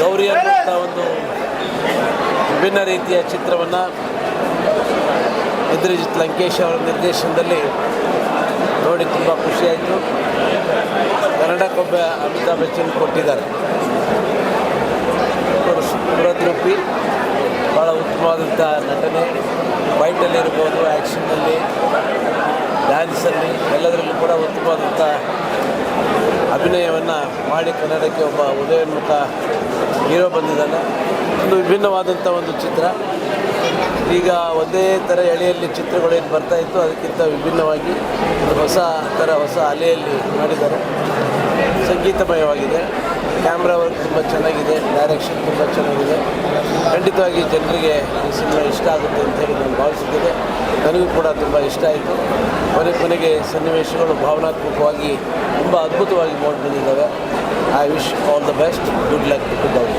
ಗೌರಿ ಅನ್ನುವಂಥ ಒಂದು ವಿಭಿನ್ನ ರೀತಿಯ ಚಿತ್ರವನ್ನು ಇಂದ್ರಜಿತ್ ಲಂಕೇಶ್ ಅವರ ನಿರ್ದೇಶನದಲ್ಲಿ ನೋಡಿ ತುಂಬ ಖುಷಿಯಾಯಿತು. ಕನ್ನಡಕ್ಕೊಬ್ಬ ಅಮಿತಾಬ್ ಬಚ್ಚನ್ ಕೊಟ್ಟಿದ್ದಾರೆ. ಪುರದ್ರೂಪಿ ಭಾಳ ಉತ್ತಮವಾದಂಥ ನಟನೆ. ಫೈಟಲ್ಲಿರ್ಬೋದು ಆ್ಯಕ್ಷನ್ನಲ್ಲಿ ಡ್ಯಾನ್ಸಲ್ಲಿ, ಎಲ್ಲದರಲ್ಲೂ ಕೂಡ ಉತ್ತಮವಾದಂಥ ಅಭಿನಯವನ್ನು ಮಾಡಿ ಕನ್ನಡಕ್ಕೆ ಒಬ್ಬ ಉದಯೋನ್ಮುಖ ಹೀರೋ ಬಂದಿದ್ದಾನೆ. ಒಂದು ವಿಭಿನ್ನವಾದಂಥ ಒಂದು ಚಿತ್ರ. ಈಗ ಒಂದೇ ಥರ ಎಳೆಯಲ್ಲಿ ಚಿತ್ರಗಳೇನು ಬರ್ತಾ ಇತ್ತು, ಅದಕ್ಕಿಂತ ವಿಭಿನ್ನವಾಗಿ ಹೊಸ ಥರ ಹೊಸ ಅಲೆಯಲ್ಲಿ ಮಾಡಿದ್ದಾರೆ. ಸಂಗೀತಮಯವಾಗಿದೆ. ಕ್ಯಾಮ್ರಾ ವರ್ಕ್ ತುಂಬ ಚೆನ್ನಾಗಿದೆ, ಡೈರೆಕ್ಷನ್ ತುಂಬ ಚೆನ್ನಾಗಿದೆ. ಖಂಡಿತವಾಗಿ ಜನರಿಗೆ ಈ ಸಿನಿಮಾ ಇಷ್ಟ ಆಗುತ್ತೆ ಅಂತ ಹೇಳಿ ನಾನು ಭಾವಿಸುತ್ತೇನೆ. ನನಗೂ ಕೂಡ ತುಂಬ ಇಷ್ಟ ಆಯಿತು. ಕೊನೆ ಕೊನೆಗೆ ಸನ್ನಿವೇಶಗಳು ಭಾವನಾತ್ಮಕವಾಗಿ ತುಂಬ ಅದ್ಭುತವಾಗಿ ಮೂಡಿ ಬಂದಿದ್ದಾವೆ. I wish all the best good luck to Gauri